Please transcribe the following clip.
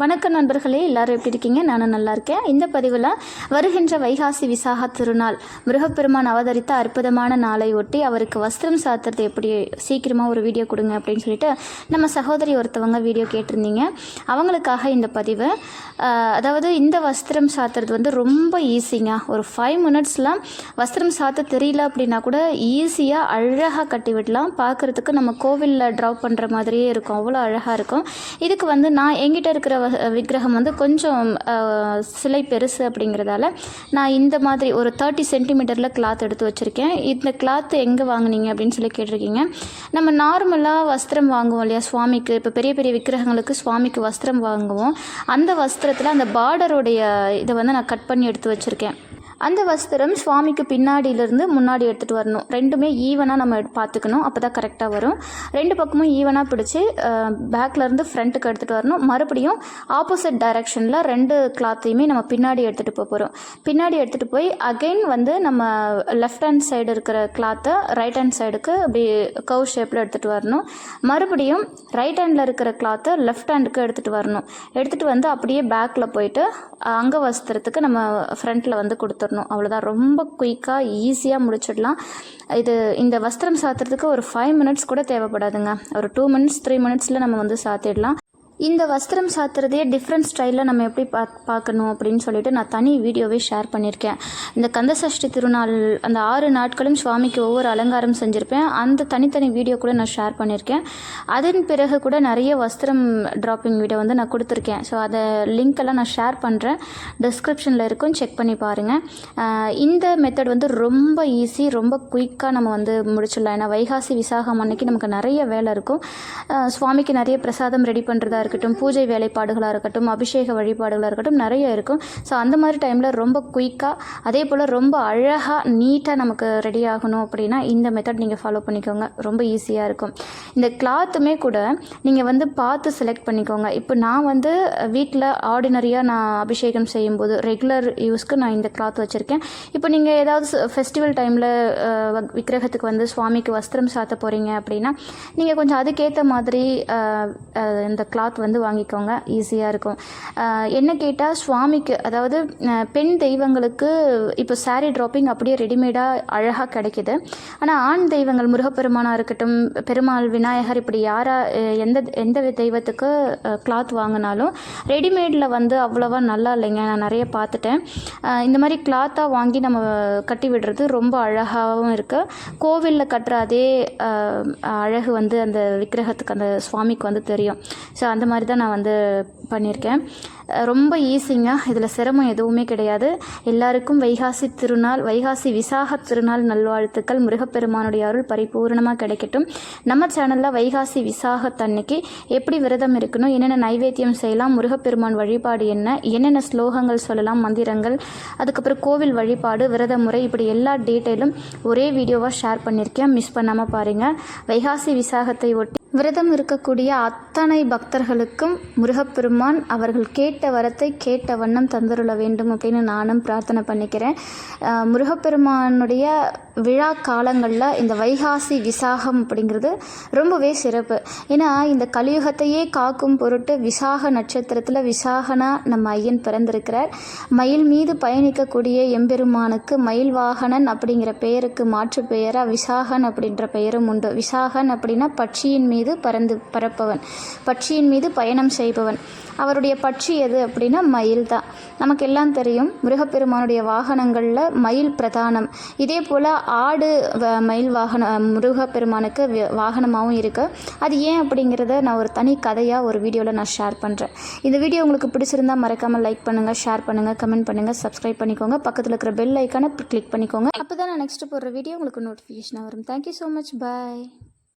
வணக்கம் நண்பர்களே எல்லாரும் எப்படி இருக்கீங்க? நானும் நல்லா இருக்கேன். இந்த பதிவில் வருகின்ற வைகாசி விசாக திருநாள் முருகப்பெருமான் அவதரித்த அற்புதமான நாளை ஒட்டி அவருக்கு வஸ்திரம் சாத்துறது எப்படி? சீக்கிரமாக ஒரு வீடியோ கொடுங்க அப்படின்னு சொல்லிட்டு நம்ம சகோதரி ஒருத்தவங்க வீடியோ கேட்டிருந்தீங்க. அவங்களுக்காக இந்த பதிவு. அதாவது இந்த வஸ்திரம் சாத்துறது வந்து ரொம்ப ஈஸிங்க ஒரு ஃபைவ் மினிட்ஸில் வஸ்திரம் சாத்த தெரியல அப்படின்னா கூட ஈஸியாக அழகாக கட்டி விடலாம். பார்க்குறதுக்கு நம்ம கோவிலில் ட்ராப் பண்ணுற மாதிரியே இருக்கும். அவ்வளோ அழகாக இருக்கும். இதுக்கு வந்து நான் எங்கிட்ட இருக்கிற விக்கிரகம் வந்து கொஞ்சம் சிலை பெருசு அப்படிங்கிறதால நான் இந்த மாதிரி ஒரு தேர்ட்டி சென்டிமீட்டரில் கிளாத் எடுத்து வச்சுருக்கேன். இந்த கிளாத் எங்கே வாங்குனீங்க அப்படின்னு சொல்லி கேட்டிருக்கீங்க. நம்ம நார்மலாக வஸ்திரம் வாங்குவோம் இல்லையா? சுவாமிக்கு இப்போ பெரிய பெரிய விக்கிரகங்களுக்கு சுவாமிக்கு வஸ்திரம் வாங்குவோம். அந்த வஸ்திரத்தில் அந்த பார்டருடைய இதை வந்து நான் கட் பண்ணி எடுத்து வச்சுருக்கேன். அந்த வஸ்திரம் சுவாமிக்கு பின்னாடியிலிருந்து முன்னாடி எடுத்துகிட்டு வரணும். ரெண்டுமே ஈவனாக நம்ம பார்த்துக்கணும். அப்போ தான் கரெக்டாக வரும். ரெண்டு பக்கமும் ஈவனாக பிடிச்சி பேக்லேருந்து ஃப்ரண்ட்டுக்கு எடுத்துகிட்டு வரணும். மறுபடியும் ஆப்போசிட் டைரக்ஷனில் ரெண்டு கிளாத்தையுமே நம்ம பின்னாடி எடுத்துகிட்டு போக போகிறோம் பின்னாடி எடுத்துகிட்டு போய் அகைன் வந்து நம்ம லெஃப்ட் ஹேண்ட் சைடு இருக்கிற கிளாத்தை ரைட் ஹேண்ட் சைடுக்கு அப்படி கவ் ஷேப்பில் எடுத்துகிட்டு வரணும். மறுபடியும் ரைட் ஹேண்டில் இருக்கிற கிளாத்தை லெஃப்ட் ஹேண்டுக்கு எடுத்துகிட்டு வரணும். எடுத்துகிட்டு வந்து அப்படியே பேக்கில் போயிட்டு அங்க வஸ்திரத்துக்கு நம்ம ஃப்ரண்ட்டில் வந்து முடிச்சிடணும். அவ்வளோதான் ரொம்ப குயிக்காக ஈஸியாக முடிச்சிடலாம். இது இந்த வஸ்திரம் சாத்துறதுக்கு ஒரு ஃபைவ் மினிட்ஸ் கூட தேவைப்படாதுங்க. ஒரு டூ மினிட்ஸ் த்ரீ மினிட்ஸில் நம்ம வந்து சாத்திடலாம். இந்த வஸ்திரம் சாத்துறதே டிஃப்ரெண்ட் ஸ்டைலில் நம்ம எப்படி பா பார்க்கணும் அப்படின்னு சொல்லிட்டு நான் தனி வீடியோவே ஷேர் பண்ணியிருக்கேன். இந்த கந்தசஷ்டி திருநாள் அந்த ஆறு நாட்களும் சுவாமிக்கு ஒவ்வொரு அலங்காரம் செஞ்சுருப்பேன். அந்த தனித்தனி வீடியோ கூட நான் ஷேர் பண்ணியிருக்கேன். அதன் பிறகு கூட நிறைய வஸ்திரம் ட்ராப்பிங் வீடியோ வந்து நான் கொடுத்துருக்கேன். ஸோ அதை லிங்க் எல்லாம் நான் ஷேர் பண்ணுறேன் டிஸ்கிரிப்ஷனில் இருக்கும். செக் பண்ணி பாருங்கள் இந்த மெத்தட் வந்து ரொம்ப ஈஸி ரொம்ப குயிக்காக நம்ம வந்து முடிச்சிடலாம். ஏன்னா வைகாசி விசாகம் அன்னைக்கு நமக்கு நிறைய வேலை இருக்கும். சுவாமிக்கு நிறைய பிரசாதம் ரெடி பண்ணுறதா இருக்கட்டும் பூஜை வேலைப்பாடுகளாக இருக்கட்டும் அபிஷேக வழிபாடுகளாக இருக்கட்டும் நிறைய இருக்கும். ஸோ அந்த மாதிரி டைமில் ரொம்ப குயிக்காக அதே போல் ரொம்ப அழகாக நீட்டாக நமக்கு ரெடி ஆகணும் அப்படின்னா இந்த மெத்தட் நீங்கள் ஃபாலோ பண்ணிக்கோங்க. ரொம்ப ஈஸியாக இருக்கும். இந்த கிளாத்துமே கூட நீங்கள் வந்து பார்த்து செலக்ட் பண்ணிக்கோங்க. இப்போ நான் வந்து வீட்டில் ஆர்டினரியாக நான் அபிஷேகம் செய்யும்போது ரெகுலர் யூஸ்க்கு நான் இந்த கிளாத் வச்சுருக்கேன். இப்போ நீங்கள் ஏதாவது ஃபெஸ்டிவல் டைமில் விக்கிரகத்துக்கு வந்து சுவாமிக்கு வஸ்திரம் சாத்த போகிறீங்க அப்படின்னா நீங்கள் கொஞ்சம் அதுக்கேற்ற மாதிரி இந்த கிளாத் வந்து வாங்கிக்கோங்க. ஈஸியாக இருக்கும். என்ன கேட்டால் சுவாமிக்கு அதாவது பெண் தெய்வங்களுக்கு இப்போ சாரீ ட்ராப்பிங் அப்படியே ரெடிமேடாக அழகாக கிடைக்குது. ஆனால் ஆண் தெய்வங்கள் முருகப்பெருமானாக இருக்கட்டும் பெருமாள் விநாயகர் இப்படி யாராக எந்த எந்த தெய்வத்துக்கு கிளாத் வாங்கினாலும் ரெடிமேடில் வந்து அவ்வளோவா நல்லா இல்லைங்க. நான் நிறைய பார்த்துட்டேன். இந்த மாதிரி கிளாத்தாக வாங்கி நம்ம கட்டி விடுறது ரொம்ப அழகாகவும் இருக்குது கோவிலில் கட்டுற அதே அழகு வந்து அந்த விக்கிரகத்துக்கு அந்த சுவாமிக்கு வந்து தெரியும். ஸோ அந்த மாதிரி தான் நான் வந்து பண்ணியிருக்கேன். ரொம்ப ஈஸிங்க. இதில் சிரமம் எதுவுமே கிடையாது. எல்லாருக்கும் வைகாசி திருநாள் வைகாசி விசாக திருநாள் நல்வாழ்த்துக்கள். முருகப்பெருமானுடைய அருள் பரிபூரணமாக கிடைக்கட்டும். நம்ம சேனலில் வைகாசி விசாகத்தன்னைக்கு எப்படி விரதம் இருக்கணும் என்னென்ன நைவேத்தியம் செய்யலாம் முருகப்பெருமான் வழிபாடு என்ன என்னென்ன ஸ்லோகங்கள் சொல்லலாம் மந்திரங்கள் அதுக்கப்புறம் கோவில் வழிபாடு விரத முறை இப்படி எல்லா டீட்டெயிலும் ஒரே வீடியோவாக ஷேர் பண்ணியிருக்கேன். மிஸ் பண்ணாமல் பாருங்கள் வைகாசி விசாகத்தை ஒட்டி விரதம் இருக்கக்கூடிய அத்தனை பக்தர்களுக்கும் முருகப்பெருமான் அவர்கள் கேட்ட வரத்தை கேட்ட வண்ணம் தந்துருள வேண்டும் அப்படின்னு நானும் பிரார்த்தனை பண்ணிக்கிறேன். முருகப்பெருமானுடைய விழா காலங்களில் இந்த வைகாசி விசாகம் அப்படிங்கிறது ரொம்பவே சிறப்பு. ஏன்னா இந்த கலியுகத்தையே காக்கும் பொருட்டு விசாக நட்சத்திரத்தில் விசாகனா நம்ம ஐயன் பிறந்திருக்கிறார். மயில் மீது பயணிக்கக்கூடிய எம்பெருமானுக்கு மயில் வாகனன் அப்படிங்கிற பெயருக்கு மாற்று பெயராக விசாகன் அப்படின்ற பெயரும் உண்டு. விசாகன் அப்படின்னா பட்சியின் மீது பறந்து பறப்பவன். பட்சியின் மீது பயணம் செய்பவன். அவருடைய பட்சி எது அப்படின்னா மயில் தான். நமக்கு எல்லாம் தெரியும் முருகப்பெருமானுடைய வாகனங்களில் மயில் பிரதானம். இதே போல் ஆடு வ- மயில் வாகன முருகப்பெருமானுக்கு வாகனமாகவும் இருக்குது அது ஏன் அப்படிங்கிறத நான் ஒரு தனி கதையாக ஒரு வீடியோவில் நான் ஷேர் பண்ணுறேன் இந்த வீடியோ உங்களுக்கு பிடிச்சிருந்தா மறக்காமல் லைக் பண்ணுங்கள் ஷேர் பண்ணுங்கள் கமெண்ட் பண்ணுங்கள் சப்ஸ்கிரைப் பண்ணிக்கோங்க. பக்கத்தில் இருக்கிற பெல் ஐக்கானை கிளிக் பண்ணிக்கோங்க. அப்போ தான் நான் நெக்ஸ்ட் போடுற வீடியோ உங்களுக்கு நோட்டிஃபிகேஷனாக வரும். Thank you so much bye